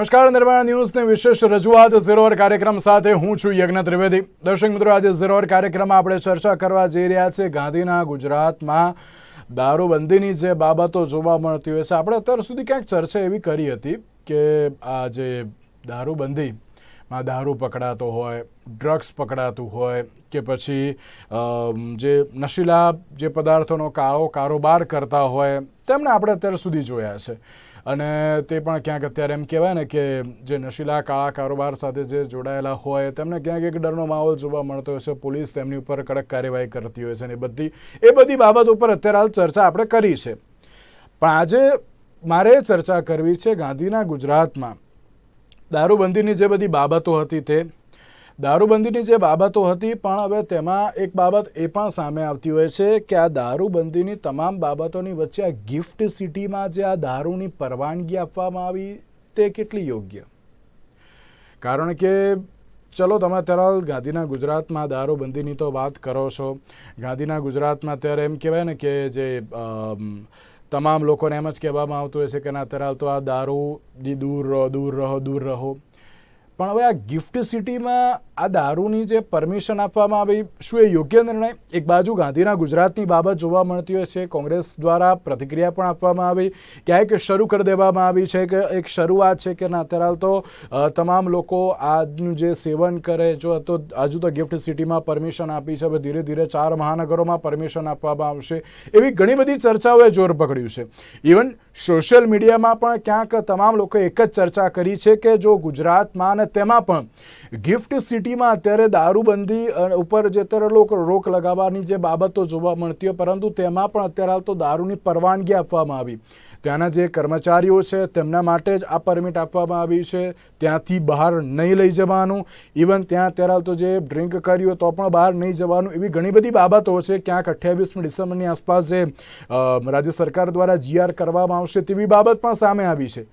નમસ્કાર, નિર્માણ ન્યૂઝની વિશેષ રજૂઆત ઝીરોવર કાર્યક્રમ સાથે હું છું યજ્ઞ ત્રિવેદી. દર્શક મિત્રો, આજે ઝીરોવર કાર્યક્રમમાં આપણે ચર્ચા કરવા જઈ રહ્યા છે ગાંધીના ગુજરાતમાં દારૂબંધીની જે બાબતો જોવા મળતી હોય છે. આપણે અત્યાર સુધી ક્યાંક ચર્ચા એવી કરી હતી કે આ જે દારૂબંધીમાં દારૂ પકડાતો હોય, ડ્રગ્સ પકડાતું હોય કે પછી જે નશીલા જે પદાર્થોનો કાળો કારોબાર કરતા હોય, તેમને આપણે અત્યાર સુધી જોયા છે. અને તે પણ ક્યાંક અત્યારે એમ કહેવાય ને કે જે નશીલા કાળા કારોબાર સાથે જે જોડાયેલા હોય, તેમને ક્યાંક એક ડરનો માહોલ જોવા મળતો હોય છે. પોલીસ તેમની ઉપર કડક કાર્યવાહી કરતી હોય છે અને એ બધી એ બધી બાબત ઉપર અત્યારે હાલ ચર્ચા આપણે કરી છે. પણ આજે મારે ચર્ચા કરવી છે ગાંધીના ગુજરાતમાં દારૂબંધીની જે બધી બાબતો હતી તે દારૂબંધીની જે બાબતો હતી, પણ હવે તેમાં એક બાબત એ પણ સામે આવતી હોય છે કે આ દારૂબંધીની તમામ બાબતોની વચ્ચે આ ગિફ્ટ સિટીમાં જે આ દારૂની પરવાનગી આપવામાં આવી, તે કેટલી યોગ્ય? કારણ કે, ચલો તમે અત્યારે ગાંધીના ગુજરાતમાં દારૂબંધીની તો વાત કરો છો. ગાંધીના ગુજરાતમાં અત્યારે એમ કહેવાય ને કે જે તમામ લોકોને એમ જ કહેવામાં આવતું હોય છે કે ના, અત્યારે તો આ દારૂથી દૂર રહો દૂર રહો દૂર રહો. પણ હવે આ ગિફ્ટ સિટીમાં આ દારૂની જે પરમિશન આપવામાં આવી, શું એ યોગ્ય નિર્ણય? એક બાજુ ગાંધીના ગુજરાતની બાબત જોવા મળતી હોય છે, કોંગ્રેસ દ્વારા પ્રતિક્રિયા પણ આપવામાં આવી. ક્યાંક શરૂ કરી દેવામાં આવી છે કે એક શરૂઆત છે કે ના? અત્યારે તો તમામ લોકો આજનું જે સેવન કરે, જો તો હજુ તો ગિફ્ટ સિટીમાં પરમિશન આપી છે, હવે ધીરે ધીરે ચાર મહાનગરોમાં પરમિશન આપવામાં આવશે. એવી ઘણી બધી ચર્ચાઓએ જોર પકડ્યું છે. ઇવન સોશિયલ મીડિયામાં પણ ક્યાંક તમામ લોકો એક જ ચર્ચા કરી છે કે જો ગુજરાતમાં અને તેમાં પણ ગિફ્ટ સિટીમાં અત્યારે દારૂબંધી ઉપર જે અત્યારે લોકો રોક લગાવવાની જે બાબતો જોવા મળતી હોય, પરંતુ તેમાં પણ અત્યારે હાલ તો દારૂની પરવાનગી આપવામાં આવી. ત્યાંના જે કર્મચારીઓ છે, તેમના માટે જ આ પરમિટ આપવામાં આવી છે. ત્યાંથી બહાર નહીં લઈ જવાનું. ઇવન ત્યાં અત્યારે તો જે ડ્રિંક કર્યું તો પણ બહાર નહીં જવાનું એવી ઘણી બધી બાબતો છે. ક્યાંક અઠ્યાવીસમી ડિસેમ્બરની આસપાસ જે રાજ્ય સરકાર દ્વારા જીઆર કરવામાં આવશે તેવી બાબત પણ સામે આવી છે.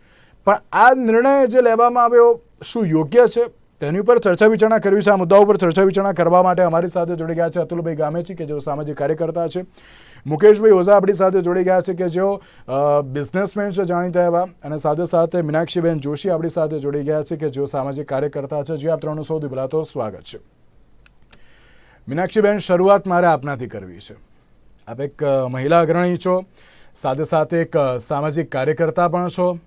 પણ આ નિર્ણય જે લેવામાં આવ્યો, શું યોગ્ય છે? તેની ઉપર ચર્ચા વિચારણા કરવી છે. આ મુદ્દા ઉપર ચર્ચા વિચારણા કરવા માટે અમારી સાથે જોડી ગયા છે અતુલભાઈ ગામેચી કે જેઓ સામાજિક કાર્યકર્તા છે. મુકેશભાઈ ઓઝા આપણી સાથે જોડી ગયા છે કે જેઓ બિઝનેસમેન છે જાણીતા એવા. અને સાથે સાથે મીનાક્ષીબેન જોશી આપણી સાથે જોડી ગયા છે કે જેઓ સામાજિક કાર્યકર્તા છે. જે, આપ ત્રણનું સૌથી પહેલાં સ્વાગત છે. મીનાક્ષીબેન, શરૂઆત મારે આપનાથી કરવી છે. આપ એક મહિલા અગ્રણી છો. સાથે સાથે એક સામાજિક કાર્યકર્તા પણ છો.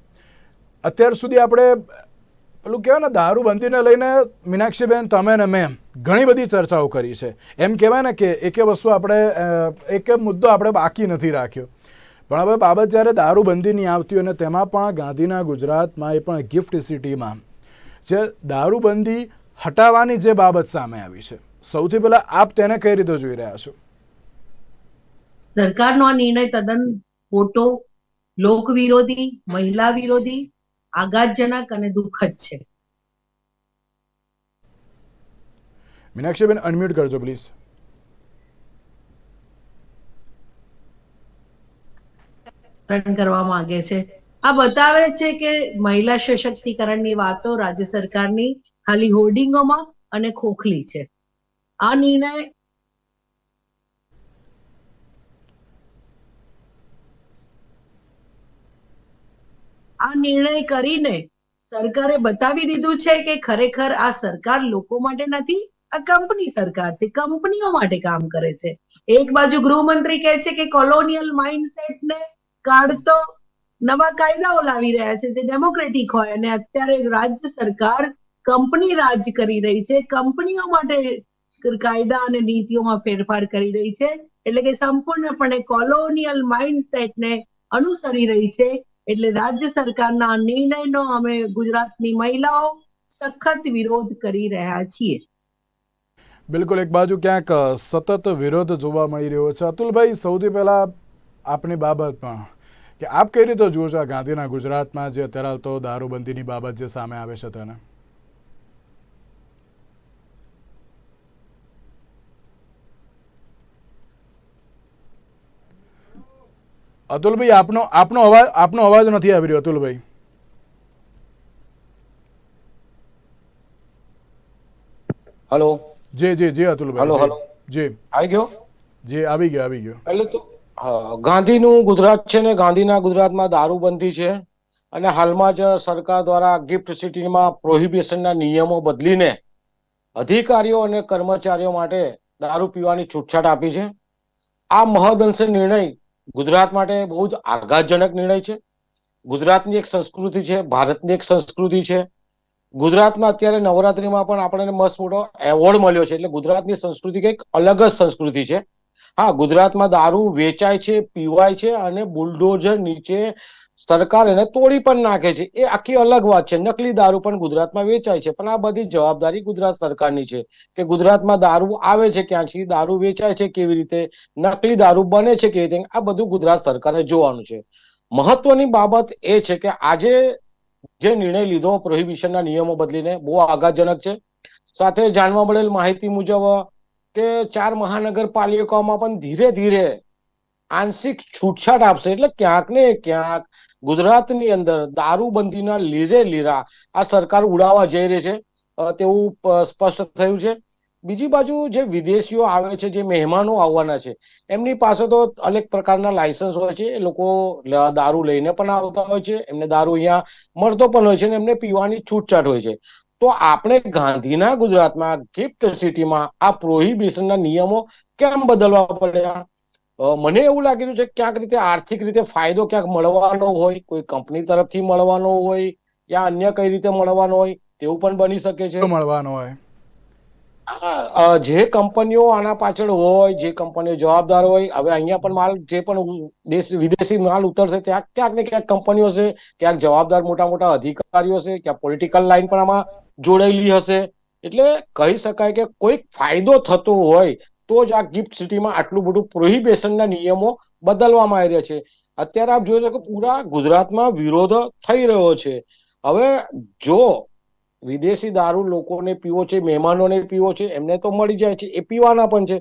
અત્યાર સુધી આપણે પેલું કહેવાય ને દારૂબંધીને લઈને મીનાક્ષીબેન, તમે ને મેં ઘણી બધી ચર્ચાઓ કરી છે. એમ કહેવાય ને કે એકે વસ્તુ આપણે એકે મુદ્દો આપણે બાકી નથી રાખ્યો. પણ હવે બાબત જ્યારે દારૂબંધીની આવતી અને તેમાં પણ ગાંધીના ગુજરાતમાં એ પણ ગિફ્ટ સિટીમાં જે દારૂબંધી હટાવવાની જે બાબત સામે આવી છે. સૌથી પહેલાં આપ તેને કઈ રીતે જોઈ રહ્યા છો? સરકારનો આ નિર્ણય તદ્દન ખોટો લોક વિરોધી મહિલા વિરોધી આઘાતજનક અને દુઃખદ છે. મીનાક્ષીબેન અનમ્યુટ કરજો પ્લીઝ કરવા માંગે છે. આ બતાવે છે કે મહિલા સશક્તિકરણની વાતો રાજ્ય સરકારની ખાલી હોર્ડિંગોમાં અને ખોખલી છે. આ નિર્ણય આ નિર્ણય કરીને સરકારે બતાવી દીધું છે કે ખરેખર આ સરકાર લોકો માટે નથી, આ કંપની સરકાર છે, કંપનીઓ માટે કામ કરે છે. એક બાજુ ગૃહમંત્રી કહે છે કે કોલોનિયલ માઇન્ડસેટ ને કાઢતો નવા કાયદાઓ લાવી રહ્યા છે, જે ડેમોક્રેટિક હોય અને અત્યારે રાજ્ય સરકાર કંપની રાજ કરી રહી છે, કંપનીઓ માટે કાયદા અને નીતિઓમાં ફેરફાર કરી રહી છે, એટલે કે સંપૂર્ણપણે કોલોનિયલ માઇન્ડસેટને અનુસરી રહી છે એટલે રાજ્ય સરકારના નિર્ણયનો અમે ગુજરાતની મહિલાઓ સખત વિરોધ કરી રહ્યા છીએ. બિલકુલ, એક બાજુ ક્યાંક સતત વિરોધ જોવા મળી રહ્યો છે. અતુલભાઈ, સૌથી પહેલા આપની બાબતમાં કે આપ કઈ રીતે જુઓ છો ગાંધીના ગુજરાતમાં જે અત્યારે તો દારૂબંધીની બાબત જે સામે આવે છે તેને? અતુલભાઈ આપનો આપનો અવાજ આપનો અવાજ નથી આવી રહ્યો અતુલભાઈ. હલો. જી જી જી અતુલભાઈ હલો. હલો. જી. આવી ગયો? જી આવી ગયો આવી ગયો. એટલે તો ગાંધીનું ગુજરાત છે ને ગાંધીના ગુજરાતમાં દારૂબંધી છે અને હાલમાં જ સરકાર દ્વારા ગિફ્ટ સિટીમાં પ્રોહિબિશનના નિયમો બદલીને અધિકારીઓ અને કર્મચારીઓ માટે દારૂ પીવાની છૂટછાટ આપી છે. આ મહદઅંશે નિર્ણય ગુજરાત માટે બહુ જ આઘાતજનક નિર્ણય છે. ગુજરાતની એક સંસ્કૃતિ છે, ભારતની એક સંસ્કૃતિ છે. ગુજરાતમાં અત્યારે નવરાત્રીમાં પણ આપણને મસ્ત મોટો એવોર્ડ મળ્યો છે. એટલે ગુજરાતની સંસ્કૃતિ કંઈક અલગ જ સંસ્કૃતિ છે. હા, ગુજરાતમાં દારૂ વેચાય છે, પીવાય છે અને બુલડોઝર નીચે સરકાર એને તોડી પણ નાખે છે. એ આખી અલગ વાત છે. નકલી દારૂ પણ ગુજરાતમાં વેચાય છે. પણ આ બધી જવાબદારી ગુજરાત સરકારની છે કે ગુજરાતમાં દારૂ આવે છે ક્યાંથી? દારૂ વેચાય છે કેવી રીતે? નકલી દારૂ બને છે કેવી રીતે? આ બધું ગુજરાત સરકારે જોવાનું છે. મહત્વની બાબત એ છે કે આજે જે નિર્ણય લીધો પ્રોહિબિશનના નિયમો બદલીને બહુ આઘાતજનક છે. સાથે જાણવા મળેલ માહિતી મુજબ કે ચાર મહાનગરપાલિકાઓમાં પણ ધીરે ધીરે આંશિક છૂટછાટ આપશે. એટલે ક્યાંક ને ક્યાંક ગુજરાતની અંદર દારૂબંધીના લીરે લીરા આ સરકાર ઉડાવવા જઈ રહી છે. તેવું સ્પષ્ટ થયું છે. બીજી બાજુ જે વિદેશીઓ આવે છે, જે મહેમાનો આવવાના છે, એમની પાસે તો અનેક પ્રકારના લાયસન્સ હોય છે. એ લોકો દારૂ લઈને પણ આવતા હોય છે. એમને દારૂ અહીંયા મળતો પણ હોય છે અને એમને પીવાની છૂટછાટ હોય છે. તો આપણે ગાંધીના ગુજરાતમાં ગિફ્ટ સિટીમાં આ પ્રોહિબિશનના નિયમો કેમ બદલવા પડ્યા? મને એવું લાગી રહ્યું છે કે ક્યાંક રીતે આર્થિક રીતે ફાયદો ક્યાંક મળવાનો હોય કોઈ કંપની તરફથી મળવાનો હોય યા અન્ય કઈ રીતે મળવાનો હોય તેવું પણ બની શકે છે. મળવાનો હોય. જે કંપનીઓ આના પાછળ હોય જે કંપનીઓ જવાબદાર હોય હવે અહીંયા પણ માલ જે પણ દેશ વિદેશી માલ ઉતરશે ત્યાં ક્યાંક ને ક્યાંક કંપનીઓ છે ક્યાંક જવાબદાર મોટા મોટા અધિકારીઓ છે ક્યાંક પોલિટિકલ લાઈન પણ આમાં જોડાયેલી હશે. એટલે કહી શકાય કે કોઈક ફાયદો થતો હોય તો જ આ ગિફ્ટ સિટીમાં આટલું બધું પ્રોહિબેશનના નિયમો બદલવામાં આવી રહ્યા છે. અત્યારે આપ જોઈ શકો પૂરા ગુજરાતમાં વિરોધ થઈ રહ્યો છે. હવે જો વિદેશી દારૂ લોકોને પીવો છે, મહેમાનોને પીવો છે, એમને તો મળી જાય છે, એ પીવાના પણ છે.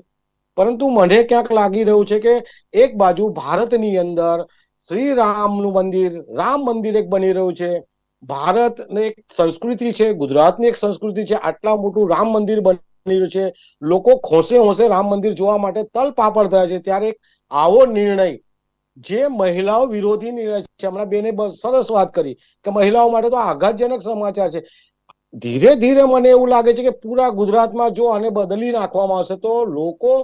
પરંતુ મને ક્યાંક લાગી રહ્યું છે કે એક બાજુ ભારતની અંદર શ્રી રામનું મંદિર, રામ મંદિર એક બની રહ્યું છે. ભારતને એક સંસ્કૃતિ છે, ગુજરાતની એક સંસ્કૃતિ છે, આટલા મોટું રામ મંદિર બની રહ્યું છે. લોકો ખોસે હોંશે રામ મંદિર જોવા માટે તલ પાપડ થયા છે. ત્યારે એક આવો નિર્ણય જે મહિલાઓ વિરોધી નિર્ણય છે. હમણાં બેને સરસ વાત કરી કે મહિલાઓ માટે તો આઘાતજનક સમાચાર છે. ધીરે ધીરે મને એવું લાગે છે કે પૂરા ગુજરાતમાં જો આને બદલી નાખવામાં આવશે તો લોકો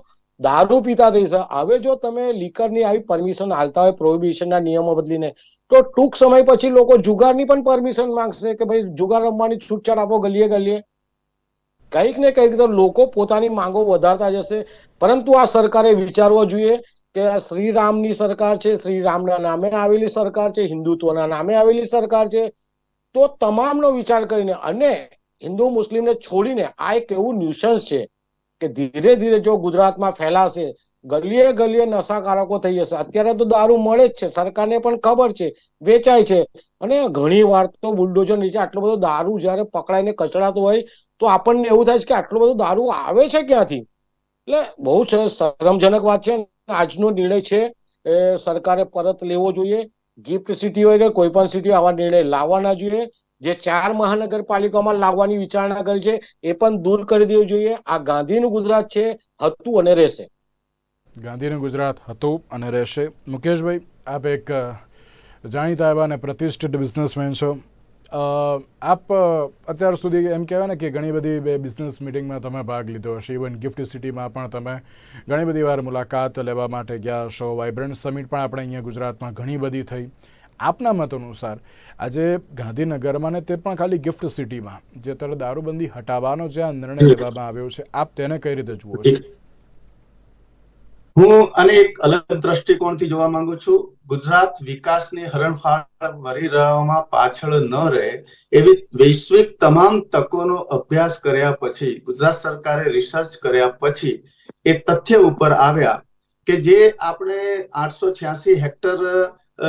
દારૂ પીતા થઈ જશે હવે જો તમે લીકરની આવી પરમિશન હાલતા હોય પ્રોહિબિશનના નિયમો બદલીને, તો ટૂંક સમય પછી લોકો જુગારની પણ પરમિશન માંગશે કે ભાઈ જુગાર રમવાની છૂટછાટ આપો ગલીએ ગલીએ. કંઈક ને કંઈક તો લોકો પોતાની માંગો વધારતા જશે. પરંતુ આ સરકારે વિચારવો જોઈએ કે આ શ્રીરામની સરકાર છે, શ્રીરામના નામે આવેલી સરકાર છે, હિન્દુત્વના નામે આવેલી સરકાર છે. તો તમામનો વિચાર કરીને અને હિન્દુ મુસ્લિમને છોડીને આ એક એવું ન્યુસન્સ છે કે ધીરે ધીરે જો ગુજરાતમાં ફેલાશે, ગલીએ ગલીએ નશાકારકો થઈ જશે. અત્યારે તો દારૂ મળે જ છે. સરકારને પણ ખબર છે, વેચાય છે. અને ઘણી વાર તો બુલડોઝર નીચે આટલો બધો દારૂ જ્યારે પકડાઈને કચડાતો હોય તો આપણને એવું થાય છે કે આટલો બધો દારૂ આવે છે ક્યાંથી? એટલે બહુ જ શરમજનક વાત છે આજનો નિર્ણય છે એ સરકારે પરત લેવો જોઈએ. ગિફ્ટ સિટી હોય કે કોઈ પણ સિટી આવા નિર્ણય લાવવાના જોઈએ. જે ચાર મહાનગરપાલિકામાં લાવવાની વિચારણા કરી છે એ પણ દૂર કરી દેવું જોઈએ. આ ગાંધીનું ગુજરાત છે, હતું અને રહેશે. ગાંધીનું ગુજરાત હતું અને રહેશે. મુકેશભાઈ, આપ એક જાણીતા એવા અને પ્રતિષ્ઠિત બિઝનેસમેન છો. આપ અત્યાર સુધી એમ કહેવાય ને કે ઘણી બધી બે બિઝનેસ મિટિંગમાં તમે ભાગ લીધો હશે. ઇવન ગિફ્ટ સિટીમાં પણ તમે ઘણી બધી વાર મુલાકાત લેવા માટે ગયા છો વાઇબ્રન્ટ સમિટ પણ આપણે અહીંયા ગુજરાતમાં ઘણી બધી થઈ. આપના મત અનુસાર આજે ગાંધીનગરમાં ને તે પણ ખાલી ગિફ્ટ સિટીમાં જે અત્યારે દારૂબંધી હટાવવાનો જે આ નિર્ણય લેવામાં આવ્યો છે આપ તેને કઈ રીતે જુઓ છો? હું આને એક અલગ દ્રષ્ટિકોણથી જોવા માંગુ છું, ગુજરાત વિકાસની હરણફાળ વરી રહેવામાં પાછળ ન રહે એવી વૈશ્વિક તમામ તકોનો અભ્યાસ કર્યા પછી, ગુજરાત સરકારે રિસર્ચ કર્યા પછી એ તથ્ય ઉપર આવ્યા કે જે આપણે આઠસો છ્યાસી હેક્ટર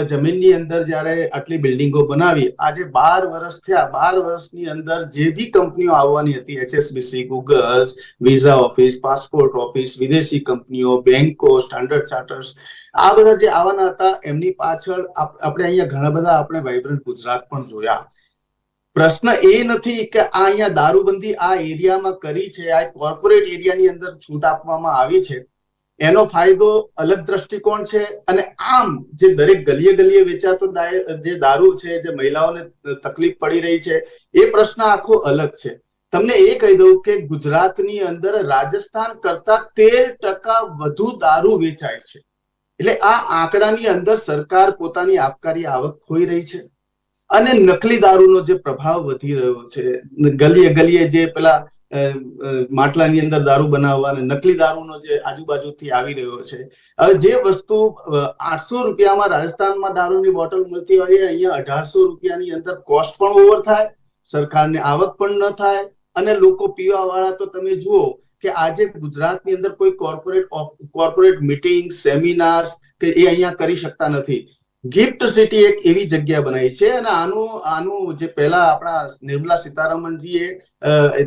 જમીનની અંદર જ્યારે આટલી બિલ્ડિંગો બનાવી, આજે બાર વર્ષ થયા, બાર વર્ષની અંદર જે બી કંપનીઓ આવવાની હતી, HSBC Googles visa office passport office વિદેશી કંપનીઓ બેંકો સ્ટાન્ડર્ડ ચાર્ટર્સ આ બધા જે આવવાના હતા, એમની પાછળ આપ- આપણે અહીંયા ઘણા બધા આપણે વાઇબ્રન્ટ ગુજરાત પણ જોયા. પ્રશ્ન એ નથી કે આ અહીંયા દારૂબંધી આ એરિયામાં કરી છે, આ કોર્પોરેટ એરિયાની અંદર છૂટ આપવામાં આવી છે. એનો ફાયદો અલગ દ્રષ્ટિકોણ છે અને આમ જે દરેક ગલીએ ગલીએ વેચાતો જે દારૂ છે, જે મહિલાઓને તકલીફ પડી રહી છે, એ પ્રશ્ન આખો અલગ છે. તમને એ કહી દઉં કે ગુજરાતની અંદર રાજસ્થાન કરતા તેર ટકા વધુ દારૂ વેચાય છે. એટલે આ આંકડાની અંદર સરકાર પોતાની આબકારી આવક ખોઈ રહી છે. અને નકલી દારૂનો જે પ્રભાવ વધી રહ્યો છે, ગલીએ ગલીએ જે પેલા માટલાની અંદર દારૂ બનાવવા અને નકલી દારૂનો જે આજુબાજુથી આવી રહ્યો છે. હવે જે વસ્તુ આઠસો રૂપિયામાં રાજસ્થાનમાં દારૂની બોટલ મળતી હોય અહીંયા અઢારસો રૂપિયાની અંદર કોસ્ટ પણ ઓવર થાય, સરકારને આવક પણ ન થાય અને લોકો પીવા વાળા તો તમે જુઓ કે આજે ગુજરાતની અંદર કોઈ કોર્પોરેટ કોર્પોરેટ મીટિંગ સેમિનાર્સ કે એ અહીંયા કરી શકતા નથી. ગિફ્ટ સિટી એક એવી જગ્યા બનાવી છે અને આનું આનું જે પહેલા આપણા નિર્મલા સીતારામનજીએ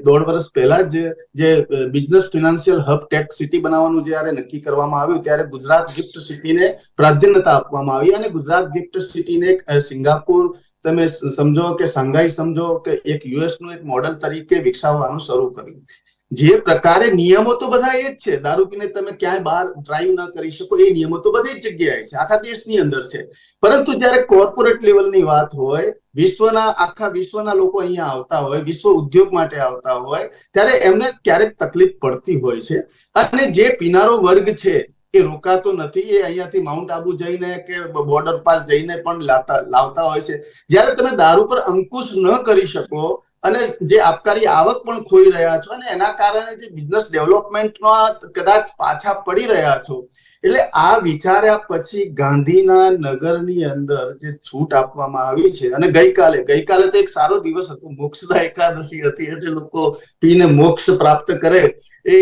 દોઢ વર્ષ પહેલા જ જે business financial hub tech city બનાવવાનું જ્યારે નક્કી કરવામાં આવ્યું, ત્યારે ગુજરાત ગિફ્ટ સિટીને પ્રાધાન્યતા આપવામાં આવી અને ગુજરાત ગિફ્ટ સિટીને સિંગાપુર તમે સમજો કે શાંઘાઈ સમજો કે એક યુએસનું એક મોડલ તરીકે વિકસાવવાનું શરૂ કર્યું. જે પ્રકારે નિયમો તો બધા એ જ છે. દારૂ પીને તમે ક્યાંય બહાર ડ્રાઈવ ન કરી શકો, એ નિયમો તો બધી જ જગ્યાએ છે. આખા દેશની અંદર છે. પરંતુ જ્યારે કોર્પોરેટ લેવલની વાત હોય, વિશ્વના, આખા વિશ્વના લોકો અહીંયા આવતા હોય, વિશ્વ ઉદ્યોગ માટે આવતા હોય, ત્યારે એમને ક્યારેક તકલીફ પડતી હોય છે. અને જે પીનારો વર્ગ છે, એ રોકાતો નથી. એ અહીંયાથી માઉન્ટ આબુ જઈને કે બોર્ડર પાર જઈને પણ લાવતા લાવતા હોય છે. જ્યારે તમે દારૂ પર અંકુશ ન કરી શકો અને જે આપકારી આવક પણ ખોઈ રહ્યા છો અને એના કારણે જે બિઝનેસ ડેવલપમેન્ટમાં કદાચ પાછા પડી રહ્યા છો. એટલે આ વિચાર્યા પછી ગાંધીના નગરની અંદર જે છૂટ આપવામાં આવી છે અને ગઈકાલે ગઈકાલે તો એક સારો દિવસ હતો. મોક્ષદા એકાદશી હતી એટલે લોકો પીને મોક્ષ પ્રાપ્ત કરે. એ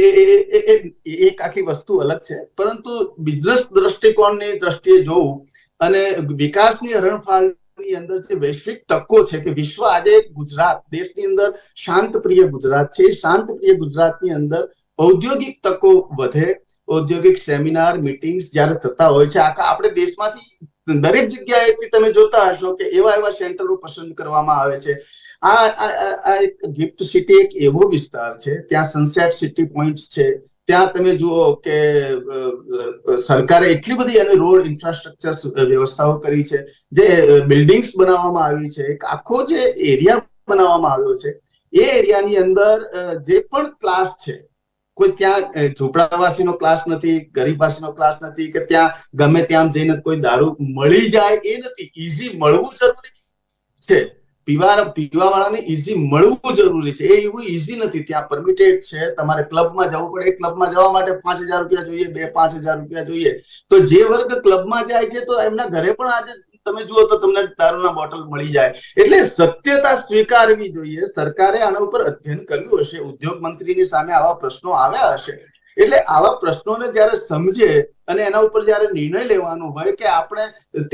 એક આખી વસ્તુ અલગ છે. પરંતુ બિઝનેસ દ્રષ્ટિકોણની દ્રષ્ટિએ જોવું અને વિકાસની હરણફાળની અંદર જે વૈશ્વિક તકો છે કે વિશ્વ આજે ગુજરાત, દેશની અંદર શાંતપ્રિય ગુજરાત છે. શાંત પ્રિય ગુજરાતની અંદર ઔદ્યોગિક તકો વધે. ઔદ્યોગિક સેમિનાર, મીટિંગ્સ જ્યારે થતા હોય છે, આખા આપણે દેશમાંથી દરેક જગ્યાએથી તમે જોતા હશો કે એવા એવા સેન્ટરો પસંદ કરવામાં આવે છે. આ એક ગિફ્ટ સિટી એક એવો વિસ્તાર છે. ત્યાં સનસેટ સિટી પોઈન્ટ્સ છે. ત્યાં તમે જુઓ કે સરકારે એટલી બધી અને રોડ ઇન્ફ્રાસ્ટ્રક્ચર વ્યવસ્થાઓ કરી છે. જે બિલ્ડિંગ્સ બનાવવામાં આવી છે, એક આખો જે એરિયા બનાવવામાં આવ્યો છે, એ એરિયાની અંદર જે પણ ક્લાસ છે, કોઈ ત્યાં ઝૂંપડાવાસીનો ક્લાસ નથી, ગરીબવાસીનો ક્લાસ નથી, કે ત્યાં ગમે ત્યાં જઈને કોઈ દારૂ મળી જાય એ નથી. ઈઝી મળવું જરૂરી છે. પીવા પીવા વાળાને ઈઝી મળવું જરૂરી છે. એ એવું ઇઝી નથી. ત્યાં પરમિટેડ છે. તમારે ક્લબમાં જવું પડે. એ ક્લબમાં જવા માટે પાંચ હજાર રૂપિયા જોઈએ, બે પાંચ હજાર રૂપિયા જોઈએ. તો જે વર્ગ ક્લબમાં જાય છે, તો એમના ઘરે પણ આજે તમે જુઓ તો તમને દારૂના બોટલ મળી જાય. એટલે સત્યતા સ્વીકારવી જોઈએ. સરકારે આના ઉપર અધ્યયન કર્યું હશે. ઉદ્યોગ મંત્રીની સામે આવા પ્રશ્નો આવ્યા હશે. એટલે આવા પ્રશ્નોને જ્યારે સમજે અને એના ઉપર જ્યારે નિર્ણય લેવાનો હોય કે આપણે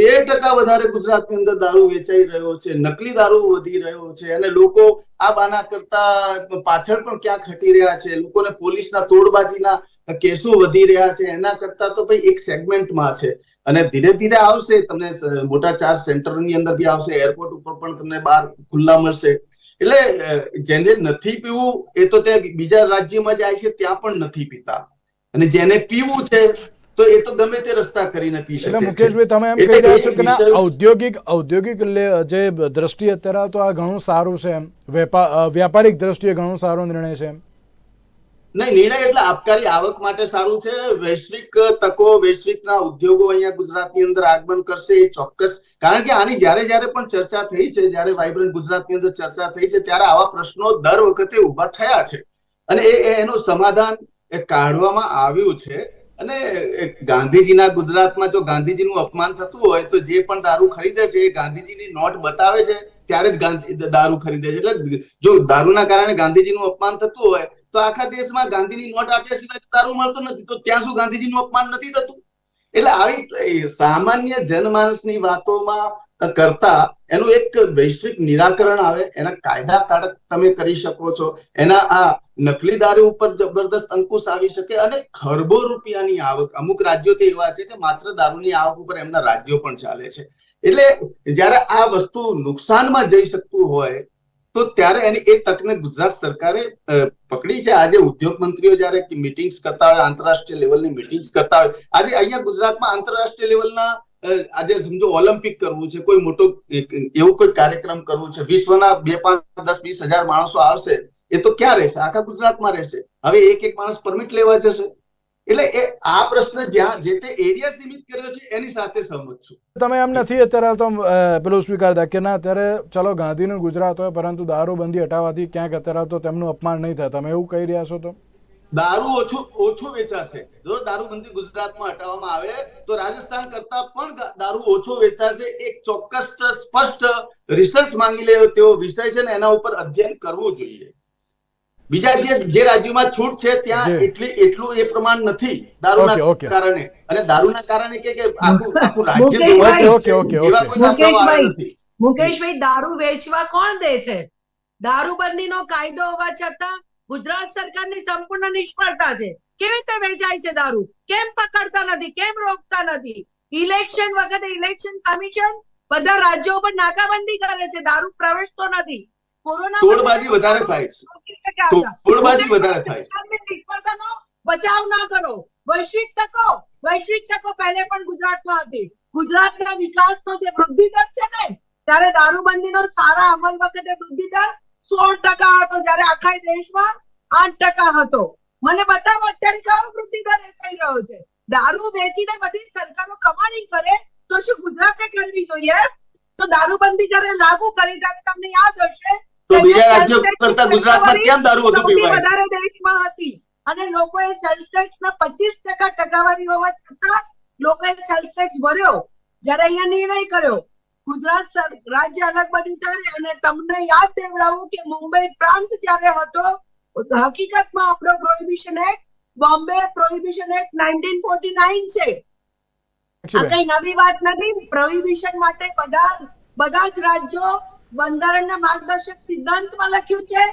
તેર ટકા વધારે ગુજરાતની અંદર દારૂ વેચાઈ રહ્યો છે, નકલી દારૂ વધી રહ્યો છે અને લોકો આ બાના કરતા પાછળ પણ ક્યાં ખટી રહ્યા છે, લોકોને પોલીસના તોડબાજીના કેસો વધી રહ્યા છે, એના કરતા તો ભાઈ એક સેગમેન્ટમાં છે. અને ધીરે ધીરે આવશે, તમને મોટા ચાર સેન્ટરની અંદર બી આવશે, એરપોર્ટ ઉપર પણ તમને બહાર ખુલ્લા મળશે. એટલે જેને નથી પીવું એ તો ત્યાં બીજા રાજ્યમાં જાય છે ત્યાં પણ નથી પીતા. અને જેને પીવું છે તો એ તો ગમે તે રસ્તા કરીને પી શકે એટલે. મુકેશભાઈ તમે એમ કહી રહ્યા છો કે ના ઔદ્યોગિક ઔદ્યોગિક જે દ્રષ્ટિ અત્યારે તો આ ઘણું સારું છે એમ. વેપાર અ, વ્યાપારિક દ્રષ્ટિએ ઘણું સારો નિર્ણય છે એમ. નહીં, નિર્ણય એટલે આપકારી આવક માટે સારું છે. વૈશ્વિક તકો, વૈશ્વિકના ઉદ્યોગો અહીંયા ગુજરાતની અંદર આગમન કરશે એ ચોક્કસ. કારણ કે આની જ્યારે જ્યારે પણ ચર્ચા થઈ છે, જ્યારે વાઇબ્રન્ટ ગુજરાતની અંદર ચર્ચા થઈ છે, ત્યારે આવા પ્રશ્નો દર વખતે ઊભા થયા છે. અને એ એનું સમાધાન કાઢવામાં આવ્યું છે. અને ગાંધીજીના ગુજરાતમાં જો ગાંધીજીનું અપમાન થતું હોય, તો જે પણ દારૂ ખરીદે છે, એ ગાંધીજીની નોટ બતાવે છે, ત્યારે જ ગાંધી દારૂ ખરીદે છે. એટલે જો દારૂના કારણે ગાંધીજીનું અપમાન થતું હોય તો આખા દેશમાં ગાંધીની નોટ આપ્યા સિવાય દારૂ મળતો નથી. તો ત્યાં શું ગાંધીજીનું અપમાન નથી થતું? એટલે આવી સામાન્ય જનમાનસની વાતોમાં કરતા એનું એક વૈશ્વિક નિરાકરણ આવે. એના કાયદા કારક તમે કરી શકો છો. એના આ નકલી દારૂ ઉપર જબરદસ્ત અંકુશ આવી શકે અને ખરબો રૂપિયાની આવક. અમુક રાજ્યો તો એવા છે કે માત્ર દારૂની આવક ઉપર એમના રાજ્યો પણ ચાલે છે. એટલે જ્યારે આ વસ્તુ નુકસાનમાં જઈ શકતું હોય તો ત્યારે એની એ તકને ગુજરાત સરકારે પકડી છે. આજે ઉદ્યોગ મંત્રીઓ જ્યારે મિટિંગ્સ કરતા હોય, આંતરરાષ્ટ્રીય લેવલની મિટિંગ્સ કરતા હોય, આજે અહીંયા ગુજરાતમાં આંતરરાષ્ટ્રીય લેવલના આજે સમજો ઓલિમ્પિક કરવું છે, કોઈ મોટો એવું કોઈ કાર્યક્રમ કરવું છે, વિશ્વના બે પાંચ, દસ, વીસ હજાર માણસો આવશે, એ તો ક્યાં રહેશે? આખા ગુજરાતમાં રહેશે. હવે એક એક માણસ પરમિટ લેવા જશે. એટલે એ આ પ્રશ્ન જ્યાં જે તે એરિયા સીમિત કર્યો છે એની સાથે સહમત છું. તમે એમ નથી અત્યારે તો પેલું સ્વીકારતા કે ના અત્યારે ચલો ગાંધીનું ગુજરાત હોય પરંતુ દારૂબંધી હટાવવાથી ક્યાંક અત્યારે તો તેમનું અપમાન નહીં થાય. તમે એવું કહી રહ્યા છો તો? દારૂ ઓછું ઓછું વેચાશે. જો દારૂબંધી ગુજરાતમાં હટાવવામાં આવે તો રાજસ્થાન કરતા પણ દારૂ ઓછો વેચાશે. એક ચોક્કસ સ્પષ્ટ રિસર્ચ માંગી લે તેવો વિષય છે ને એના ઉપર અધ્યયન કરવું જોઈએ. બીજા જે જે રાજ્યોમાં છૂટ છે ત્યાં એટલી એટલું એ પ્રમાણ નથી દારૂના. કારણે. અને દારૂના કારણે કે કે આખું આખું રાજ્ય ઓકે, ઓકે, ઓકે, એવા કોઈ નથી. મુકેશભાઈ દારૂ વેચવા કોણ દે છે? દારૂબંધીનો કાયદો હોવા છતાં ગુજરાત સરકારની સંપૂર્ણ નિષ્ફળતા છે. કેવી રીતે વેચાય છે દારૂ? કેમ પકડતા નથી? કેમ રોકતા નથી? ઇલેક્શન વખતે ઇલેક્શન કમિશન બધા રાજ્યો પર નાકાબંધી કરે છે. દારૂ પ્રવેશતો નથી. કોરોના વધારે થાય છે. તોડબાજી વધારે થાય બચાવ ના કરો. વૈશ્વિક તકો. વૈશ્વિક તકો પહેલે પણ ગુજરાતમાં હતી. ગુજરાતના વિકાસનો જે વૃદ્ધિ દર છે ને ત્યારે દારૂબંધીનો સારા અમલ વખતે વૃદ્ધિ દર સોળ ટકા હતો જયારે આખા દેશમાં આઠ ટકા હતો. મને બતાવો અત્યારે કયો વૃદ્ધિ દર થઈ રહ્યો છે? દારૂ વેચીને બધી સરકારો કમાણી કરે તો શું ગુજરાતને કરવી જોઈએ? તો દારૂબંધી જ્યારે લાગુ કરી ત્યારે તમને યાદ હશે તો બીજા રાજ્યો કરતા ગુજરાતમાં કેમ દારૂ વધુ પીવાય? વધારે દેશમાં હતી. અને લોકોએ સેલ્સ ટેક્સ ના પચીસ ટકા ટકાવારી હોવા છતાં લોકોએ સેલ્સ ટેક્સ ભર્યો. જયારે અહીંયા નિર્ણય કર્યો ગુજરાત રાજ્ય અલગ બન્યું ત્યારે અને તમને યાદ દેવડાવું કે મુંબઈ પ્રાંત જ્યારે હતો હકીકતમાં આપણો prohibition act Bombay prohibition act nineteen forty nine છે આ કઈ નવી વાત નથી. પ્રોહિબિશન માટે બધા બધા જ રાજ્યો બંધારણના માર્ગદર્શક સિદ્ધાંતમાં લખ્યું છે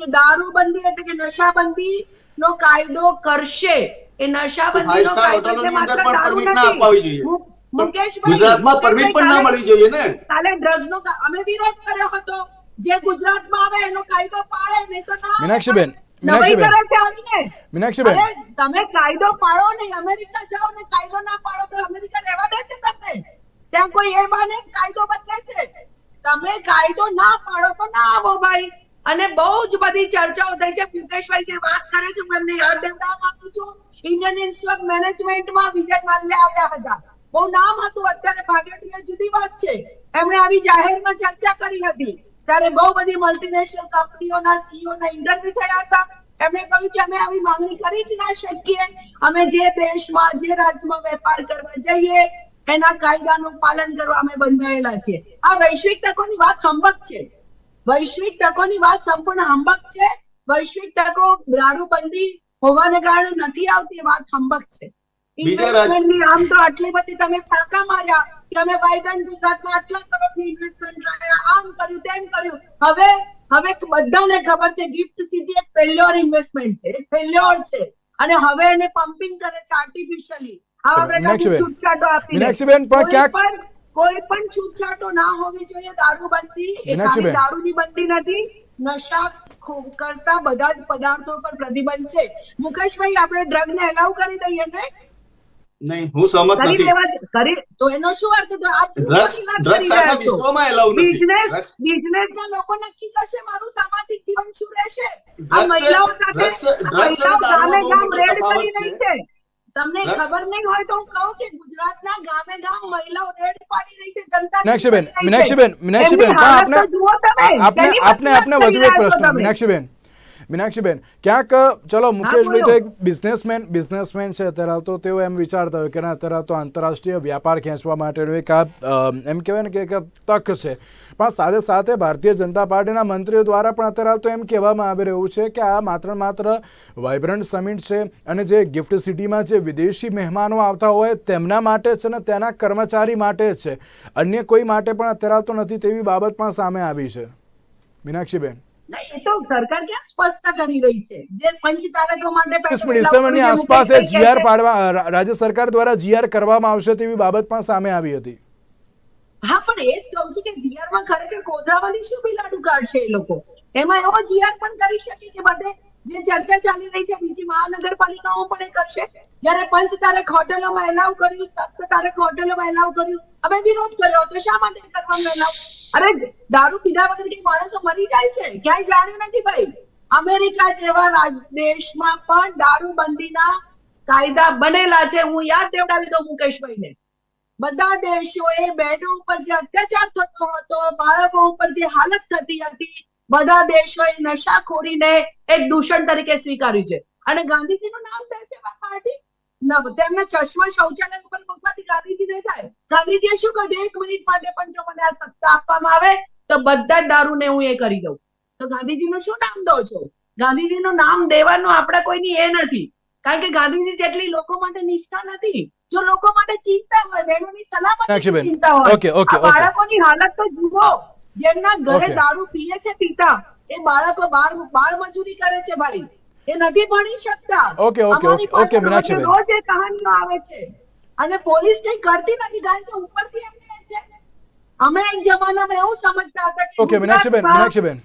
કે દારૂબંધી એટલે કે નશાબંધી નો કાયદો કરશે એ નશાબંધી નો કાયદો છે માત્ર દારૂ નથી. અપાવી જોઈએ. મુ- મુકેશભાઈ, ગુજરાતમાં પરમિટ પણ ના મળી જોઈએ ને કાલે ડ્રગ્સ નો અમે વિરોધ કર્યો હતો જે ગુજરાતમાં આવે એનો કાયદો પાડે નહીં તો ના મીનાક્ષીબેન, મીનાક્ષીબેન. આવીને. તમે કાયદો પાડો નહીં અમેરિકા જાઓ ને કાયદો ના પાડો તો અમેરિકા રહેવા દે છે તમને ત્યાં કોઈ એ બાને કાયદો બદલે છે તમે કાયદો ના પાડો તો ના આવો ભાઈ. અને બહુ જ બધી ચર્ચાઓ થઈ છે. મુકેશભાઈ જે વાત કરે છે, હું એમને યાદ દેવડાવવા માંગુ છું. ઇન્ડિયન ઇન્સ્ટિટ્યુટ મેનેજમેન્ટમાં વિજય માલ્યા આવ્યા હતા. બહુ નામ હતું અત્યારે ભાગેડીએ જુદી વાત છે. એમણે આવી જાહેરમાં ચર્ચા કરી હતી. ત્યારે બહુ બધી મલ્ટીનેશનલ કંપનીઓના સીઈઓ ના ઇન્ટરવ્યુ થયા હતા. એમણે કહ્યું કે અમે આવી માંગણી કરી જ ના શકીએ. અમે જે દેશમાં, જે રાજ્યમાં વેપાર કરવા જઈએ એના કાયદાનું પાલન કરવા અમે બંધાયેલા છીએ. આ વૈશ્વિક તકોની વાત હંબક છે. વૈશ્વિક તકોની વાત સંપૂર્ણ હંબક છે. વૈશ્વિક તકો દારૂબંધી હોવાને કારણે નથી આવતી વાત હંબક છે. ઇન્વેસ્ટમેન્ટની આમ તો આટલી બધી તમે ફાંકા માર્યા. કે અમે વાઇબ્રન્ટ ગુજરાતમાં આટલા કરોડની ઇન્વેસ્ટમેન્ટ લાવ્યા આમ કર્યું તેમ કર્યું. હવે હવે બધાને ખબર છે ગિફ્ટ સિટી એક ફેલ્યોર ઇન્વેસ્ટમેન્ટ છે એક ફેલ્યોર છે. અને હવે એને પમ્પિંગ કરે છે આર્ટિફિશિયલી આવા પ્રકારની મીનાક્ષીબેન, છૂટછાટો આપીને મીનાક્ષીબેન, પણ કોઈ ક્યાંક- પણ કોઈ પણ છૂટછાટો ના હોવી જોઈએ દારૂબંધી એ ખાલી. દારૂની બંધી નથી. નશા કરતા બધા જ પદાર્થો પર પ્રતિબંધ છે. મુકેશભાઈ આપણે ડ્રગ ને એલાઉ કરી દઈએ ને? નહીં હું સહમત નથી. કરી તો એનો શું અર્થ તો આપ વિશ્વમાં એલાઉ નથી. બિઝનેસ બિઝનેસ ના લોકો નક્કી કરશે મારું સામાજિક જીવન શું રહેશે? આ મહિલાઓ સાથે ડ્રગ્સ- ડ્રગ્સ અને મહિલાઓ ગામે ગામ રેડ કરી રહી છે. તમને ખબર નહીં હોય તો હું કહું કે ગુજરાતના ગામે ગામ મહિલાઓ રેડ પાડી રહી છે જનતા મીનાક્ષીબેન. મીનાક્ષીબેન મીનાક્ષીબેન આપને આપને આપને વધુ એક પ્રશ્ન. મીનાક્ષીબેન મીનાક્ષીબેન ક્યાંક ચલો મુકેશભાઈ તો એક બિઝનેસમેન બિઝનેસમેન છે અત્યારે હાલ તો તેઓ એમ વિચારતા હોય કે ના અત્યારે તો આંતરરાષ્ટ્રીય વ્યાપાર ખેંચવા માટેનું એક આ એમ કહેવાય ને કે એક તક છે. પણ સાથે સાથે ભારતીય જનતા પાર્ટીના મંત્રીઓ દ્વારા પણ અત્યારે હાલ તો એમ કહેવામાં આવી રહ્યું છે કે આ માત્ર માત્ર વાઇબ્રન્ટ સમિટ છે અને જે ગિફ્ટ સિટીમાં જે વિદેશી મહેમાનો આવતા હોય તેમના માટે છે ને તેના કર્મચારી માટે છે. અન્ય કોઈ માટે પણ અત્યારે હાલ તો નથી તેવી બાબત પણ સામે આવી છે. મીનાક્ષીબેન એ તો સરકાર ક્યાં સ્પષ્ટ કરી રહી છે? જે પંચ માટે આસપાસ જીઆર પાડવા રાજ્ય સરકાર દ્વારા જીઆર કરવામાં આવશે તેવી બાબત પણ સામે આવી હતી. હા પણ એ જ કહું છું કે જીઆરમાં ખરેખર કોથરાવાળી શું બિલાડું કાઢશે એ લોકો? એમાં એવો જીઆર પણ કરી શકે કે બધે જે ચર્ચા ચાલી રહી છે બીજી મહાનગરપાલિકાઓ પણ એ કરશે? જ્યારે પંચ તારીખ હોટલોમાં એલાવ કર્યું સપ્ત તારીખ હોટલોમાં એલાવ કર્યું અમે વિરોધ કર્યો તો શા માટે કરવાનું એલાવ અરે દારૂ પીધા વગર કે માણસો મરી જાય છે, ક્યાંય જાણ્યું નથી ભાઈ. અમેરિકા જેવા દેશમાં પણ દારૂબંધીના કાયદા બનેલા છે. હું યાદ દેવડાવી દઉં મુકેશભાઈને. બધા દેશોએ બહેનો ઉપર જે અત્યાચાર થતો હતો, બાળકો ઉપર જે હાલત થતી હતી, બધા દેશોએ નશાખોરીને એક દૂષણ તરીકે સ્વીકાર્યું છે. અને ગાંધીજીનું નામ દે છે પાર્ટી? તેમના ચશ્મા શૌચાલય ઉપર મૂકવાથી ગાંધીજી નહીં થાય. ગાંધીજીએ શું કહ્યું? એક મિનિટ માટે પણ જો મને આ સત્તા આપવામાં આવે તો બધા દારૂને હું એ કરી દઉં. તો ગાંધીજીનું શું નામ દો છો? ગાંધીજીનું નામ દેવાનું આપણા કોઈની એ નથી. કારણ કે ગાંધીજી જેટલી લોકો માટે નિષ્ઠા નથી જો લોકો માટે ચિંતા હોય બહેનોની સલામતી ચિંતા હોય. ઓકે, ઓકે, બાળકોની હાલત તો જુઓ. જેમના ઘરે દારૂ પીએ છે પિતા એ બાળકો બાર બાળ મજૂરી કરે છે ભાઈ. એ નથી ભણી શકતા. ઓકે, ઓકે, ઓકે, પાસે રોજ એ કહાનીઓ આવે છે. અને પોલીસ કઈ કરતી નથી કારણ કે ઉપરથી એમને છે. અમે એક જમાનામાં એવું સમજતા હતા કે ઓકે મીનાક્ષીબેન ગુજરાતમાં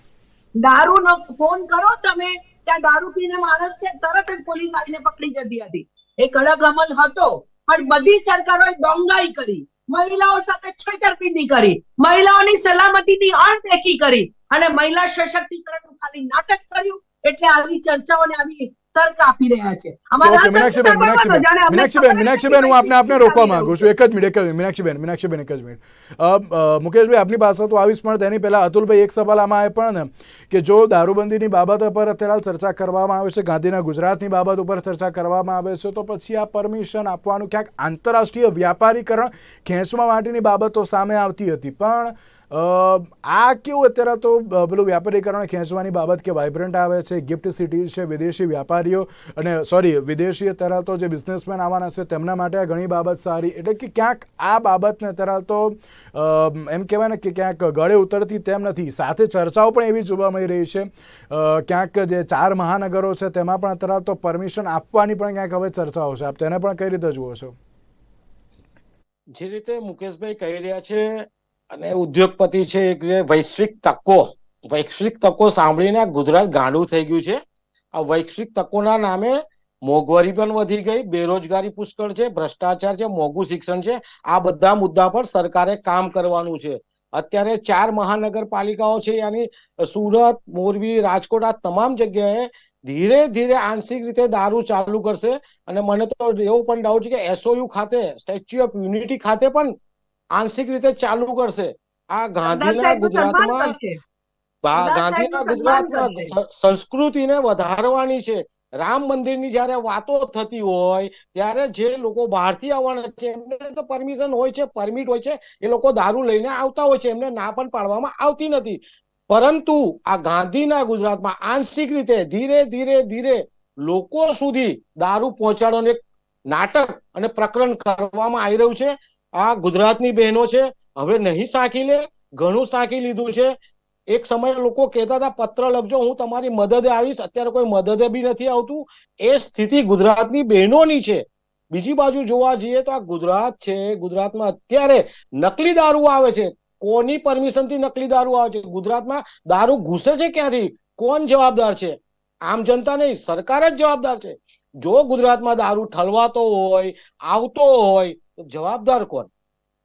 દારૂ નો ફોન કરો તમે ત્યાં દારૂ પીને માણસ છે તરત જ પોલીસ આવીને પકડી જતી હતી. એ કડક અમલ હતો પણ બધી સરકારોએ દોંગાઈ કરી. મહિલાઓ સાથે છેતરપિંડી કરી. મહિલાઓની સલામતીની અણદેખી કરી. અને મહિલા સશક્તિકરણનું ખાલી નાટક કર્યું. એટલે આવી ચર્ચાઓને આવી તર્ક આપી રહ્યા છે. મીનાક્ષીબેન મીનાક્ષીબેન હું આપને આપને રોકવા માંગુ છું. એક જ મિનિટ એક મીનાક્ષીબેન મીનાક્ષીબેન એક જ મિનિટ. મુકેશભાઈ આપની પાસે તો આવીશ પણ તેની પહેલા અતુલભાઈ એક સવાલ આમાં એ પણ કે જો દારૂબંધીની બાબત પર અત્યારે ચર્ચા કરવામાં આવે છે ગાંધીના ગુજરાતની બાબત ઉપર ચર્ચા કરવામાં આવે છે તો પછી આ પરમિશન આપવાનું ક્યાંક આંતરરાષ્ટ્રીય વ્યાપારીકરણ ખેંચવા માટેની બાબતો સામે આવતી હતી. પણ આ કેવું અત્યારે તો પેલું વ્યાપારીકરણ ખેંચવાની બાબત કે વાઇબ્રન્ટ આવે છે ગિફ્ટ સિટી છે, વિદેશી વ્યાપારીઓ અને સોરી વિદેશી અત્યારે તો જે બિઝનેસમેન આવવાના છે, તેમના માટે આ ઘણી બાબત સારી. એટલે કે ક્યાંક આ બાબતને અત્યારે તો એમ કહેવાય ને કે ક્યાંક ગળે ઉતરતી તેમ નથી. સાથે ચર્ચાઓ પણ એવી જોવા મળી રહી છે. ક્યાંક જે ચાર મહાનગરો છે, તેમાં પણ અત્યારે તો પરમિશન આપવાની પણ ક્યાંક હવે ચર્ચાઓ છે. આપ તેને પણ કઈ રીતે જુઓ છો? જે રીતે મુકેશભાઈ કહી રહ્યા છે અને ઉદ્યોગપતિ છે એક વૈશ્વિક તકો વૈશ્વિક તકો સાંભળીને ગુજરાત ગાંડું થઈ ગયું છે. આ વૈશ્વિક તકોના નામે મોંઘવારી પણ વધી ગઈ, બેરોજગારી પુષ્કળ છે, ભ્રષ્ટાચાર છે, મોંઘું શિક્ષણ છે. આ બધા મુદ્દા પર સરકારે કામ કરવાનું છે. અત્યારે ચાર મહાનગરપાલિકાઓ છે યાની સુરત, મોરબી, રાજકોટ આ તમામ જગ્યાએ ધીરે ધીરે આંશિક રીતે દારૂ ચાલુ કરશે. અને મને તો એવો પણ ડાઉટ છે કે એસઓયુ ખાતે સ્ટેચ્યુ ઓફ યુનિટી ખાતે પણ આંશિક રીતે ચાલુ કરશે. આ ગાંધીના ગુજરાતમાં ગાંધીના ગુજરાતમાં સંસ્કૃતિને વધારવાની છે. રામ મંદિરની જયારે વાતો થતી હોય ત્યારે જે લોકો બહારથી આવવાના છે એમને તો પરમિશન હોય છે પરમિટ હોય છે એ લોકો દારૂ લઈને આવતા હોય છે એમને ના પણ પાડવામાં આવતી નથી. પરંતુ આ ગાંધીના ગુજરાતમાં આંશિક રીતે ધીરે ધીરે ધીરે લોકો સુધી દારૂ પહોંચાડવાનું એક નાટક અને પ્રકરણ કરવામાં આવી રહ્યું છે. આ ગુજરાતની બહેનો છે, હવે નહીં સાંકી લે ઘણું સાંકી લીધું છે. એક સમયે લોકો કહેતા હતા, પત્ર લખજો, હું તમારી મદદે આવીશ. અત્યારે કોઈ મદદે બી નથી આવતું. એ સ્થિતિ ગુજરાતની બહેનોની છે. બીજી બાજુ જોવા જઈએ તો આ ગુજરાત છે, ગુજરાતમાં અત્યારે નકલી દારૂ આવે છે. કોની પરમિશનથી નકલી દારૂ આવે છે? ગુજરાતમાં દારૂ ઘૂસે છે ક્યાંથી? કોણ જવાબદાર છે? આમ જનતા નહીં, સરકાર જ જવાબદાર છે. જો ગુજરાતમાં દારૂ ઠલવાતો હોય, આવતો હોય તો જવાબદાર કોણ?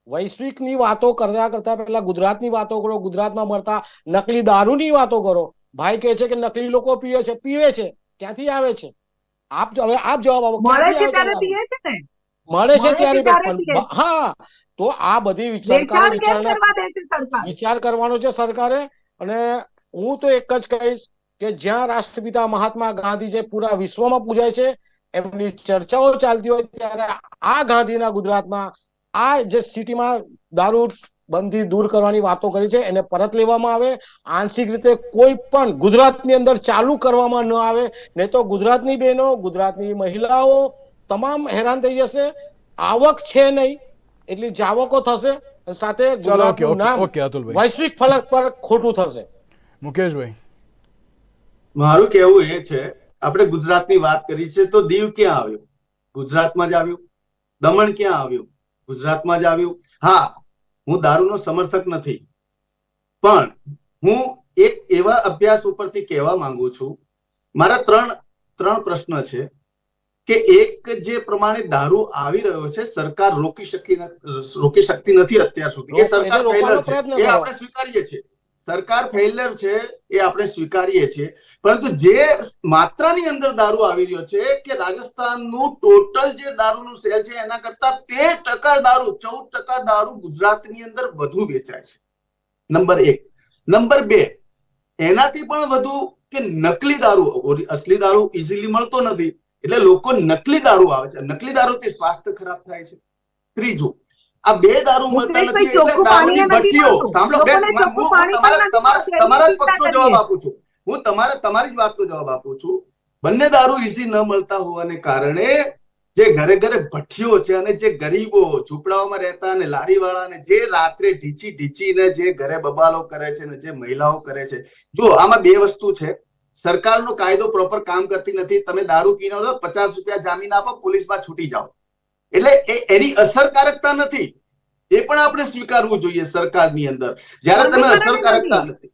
વૈશ્વિકની વાતો કરતા કરતા પહેલા ગુજરાતની વાતો કરો ગુજરાતમાં મળતા નકલી દારૂની વાતો કરો. ભાઈ કહે છે કે નકલી લોકો પીવે છે પીવે છે. ક્યાંથી આવે છે? આપ હવે આપ જવાબ આપો. મળે છે ત્યારે. હા. તો આ બધી વિચાર વિચાર કરવાનો છે સરકારે. અને હું તો એક જ કહીશ કે જ્યાં રાષ્ટ્રપિતા મહાત્મા ગાંધી જે પૂરા વિશ્વમાં પૂજાય છે એમની ચર્ચાઓ ચાલતી હોય ત્યારે આ ગાંધીના ગુજરાતમાં આ જે સિટીમાં દારૂ બંધી દૂર કરવાની વાતો કરી છે એને પરત લેવામાં આવે. આંશિક રીતે કોઈ પણ ગુજરાતની અંદર ચાલુ કરવામાં ન આવે. નહીં તો ગુજરાતની બહેનો ગુજરાતની મહિલાઓ તમામ હેરાન થઈ જશે. આવક છે નહીં એટલી જાવકો થશે સાથે ગુજરાતનું નામ વૈશ્વિક ફલક પર ખોટું થશે. મુકેશભાઈ. મારું કહેવું એ છે આપણે ગુજરાતની વાત કરી છે તો દીવ ક્યાં આવ્યું? ગુજરાતમાં જ આવ્યું? દમણ ક્યાં આવ્યું? ગુજરાતમાં જ આવ્યું? હા હું દારૂનો સમર્થક નથી. પણ હું એક એવા અભ્યાસ ઉપરથી કહેવા માંગુ છું. મારા ત્રણ ત્રણ પ્રશ્ન છે કે એક જે પ્રમાણે દારૂ આવી રહ્યો છે સરકાર રોકી શકી રોકી શકતી નથી અત્યાર સુધી. એ સરકાર ફેલર છે. એ આપણે સ્વીકારીએ છીએ. સરકાર ફેલર છે એ આપણે સ્વીકારીએ છીએ. પરંતુ જે માત્રાની અંદર દારૂ આવી રહ્યો છે કે રાજસ્થાનનું ટોટલ જે દારૂનું સેલ છે એના કરતા તેર ટકા દારૂ, ચૌદ ટકા દારૂ ગુજરાતની અંદર વધુ વેચાય છે. નંબર એક. નંબર બે. એનાથી પણ વધુ કે નકલી દારૂ અસલી દારૂ ઇઝીલી મળતો નથી. એટલે લોકો નકલી દારૂ આવે છે. નકલી દારૂથી સ્વાસ્થ્ય ખરાબ થાય છે. ત્રીજું. આ બે દારૂ મળતા નથી એટલે દારૂની ભઠ્ઠીઓ. સાંભળો બેન હું- તમારા પ્રશ્નનો જવાબ આપું છું. હું તમારા તમારી જ વાતનો જવાબ આપું છું. બંને દારૂ ઈઝી ન મળતા હોવાને કારણે જે ઘરે ઘરે ભઠ્ઠીઓ છે અને જે ગરીબો ઝૂંપડાઓમાં રહેતા અને લારીવાળા અને જે રાત્રે ઢીચી ઢીચીને જે ઘરે બબાલો કરે છે ને જે મહિલાઓ કરે છે. જો આમાં બે વસ્તુ છે. સરકારનો કાયદો પ્રોપર કામ કરતી નથી. તમે દારૂ પીનો તો પચાસ રૂપિયા જામીન આપો પોલીસમાં છૂટી જાઓ. એટલે એની અસરકારકતા નથી. એ પણ આપણે સ્વીકારવું જોઈએ સરકારની અંદર. જ્યારે તમે અસરકારકતા નથી.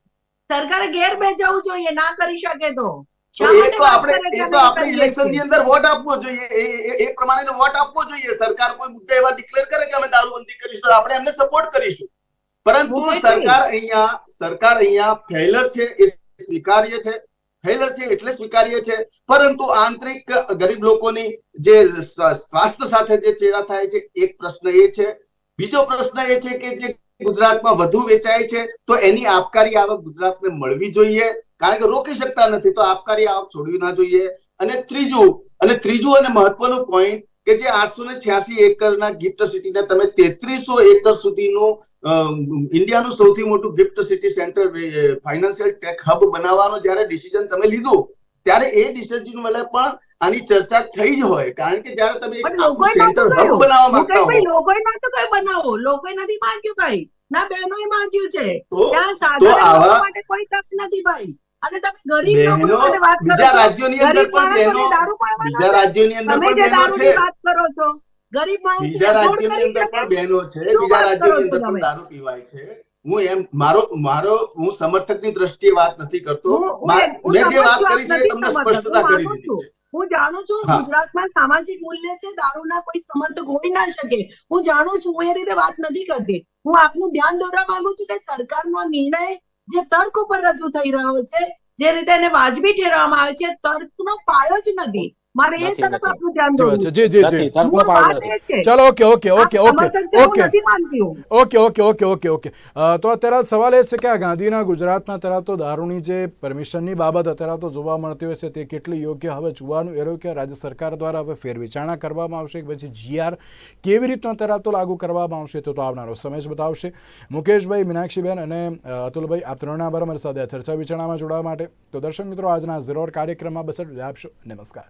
સરકારે ઘેર બેસવું જોઈએ ના કરી શકે તો. તો એ તો આપણે એ તો આપણે ઇલેક્શનની અંદર વોટ આપવો જોઈએ. એ એ- એ પ્રમાણે વોટ આપવો જોઈએ. સરકાર કોઈ મુદ્દે એવા ડિક્લેર કરે કે અમે દારૂબંધી કરીશું આપણે એમને સપોર્ટ કરીશું. પરંતુ સરકાર અહીંયા સરકાર અહીંયા ફેલર છે એ સ્વીકાર્ય છે. ફેલર છે એટલે સ્વીકાર્ય છે. પરંતુ આંતરિક ગરીબ લોકોની જે સ્વાસ્થ્ય સાથે જે ચેડા થાય છે, એક પ્રશ્ન એ છે. બીજો પ્રશ્ન એ છે કે જે ગુજરાતમાં વધુ વેચાય છે, તો એની આબકારી આવક ગુજરાતને મળવી જોઈએ. કારણ કે રોકી શકતા નથી, તો આપકારી આવક છોડવી ના જોઈએ. અને ત્રીજું અને ત્રીજું અને મહત્વનું પોઈન્ટ કે જે આઠસો ને છ્યાસી એકરના ગિફ્ટ સિટીને તમે તેત્રીસો એકર સુધીનું ઇન્ડિયાનું સૌથી મોટું gift city centre financial tech hub બનાવવાનો જ્યારે ડિસિઝન તમે લીધું ત્યારે એ ડિસિઝન વડે પણ આની ચર્ચા થઈ જ હોય. કારણ કે જ્યારે તમે એક સેન્ટર હબ બનાવવા માંગતા હો. લોકોએ નહોતું કઈ બનાવો લોકોએ નથી માંગ્યું ભાઈ ના બહેનોએ માંગ્યું છે. ત્યાં સાધારણ લોકો માટે કોઈ તક નથી ભાઈ. અને તમે ગરીબ લોકો માટે વાત કરો બીજા છો. રાજ્યોની અંદર પણ બહેનો બીજા. રાજ્યોની અંદર પણ બહેનો છે. વાત કરો છો. ગરીબ માણસ બીજા રાજ્યની અંદર પણ બહેનો છે બીજા રાજ્યોની અંદર પણ દારૂ પીવાય છે. હું એમ મારો મારો હું સમર્થકની દ્રષ્ટિએ વાત નથી કરતો. મેં જે વાત કરી છે તમને સ્પષ્ટતા કરી દીધી છે. હું જાણું છું ગુજરાતમાં સામાજિક મૂલ્ય છે દારૂના કોઈ સમર્થક હોઈ ના શકે. હું જાણું છું હું એ રીતે વાત નથી કરતી. હું આપનું ધ્યાન દોરવા માંગુ છું કે સરકારનો નિર્ણય જે તર્ક ઉપર રજૂ થઈ રહ્યો છે જે રીતે એને વાજબી ઠેરવામાં આવે છે તર્કનો પાયો જ નથી. મારે એ તરફ નથી. ધ્યાન દોરવું છે છે. જી જી જી. નથી તર્કનો મૂળ પાયો વાત નથી. એ છે. ચાલો ઓકે ઓકે ઓકે ઓકે સમર્થક છે હું ઓકે. નથી માનતી હું. Okay okay okay okay okay. તો અત્યારે સવાલ એ છે કે આ ગાંધીના ગુજરાતમાં અત્યારે તો દારૂની જે પરમિશનની બાબત અત્યારે તો જોવા મળતી હોય છે તે કેટલી યોગ્ય? હવે જોવાનું એ રહ્યું કે રાજ્ય સરકાર દ્વારા હવે ફેરવિચારણા કરવામાં આવશે કે પછી જીઆર કેવી રીતના અત્યારે તો લાગુ કરવામાં આવશે તો તો આવનારો સમય જ બતાવશે. મુકેશભાઈ મીનાક્ષીબેન અને અતુલભાઈ આપ ત્રણના બરાબર સાથે ચર્ચા વિચારણામાં જોડાવા માટે. તો દર્શક મિત્રો આજના ઝીરોર કાર્યક્રમમાં બસ આપશો નમસ્કાર.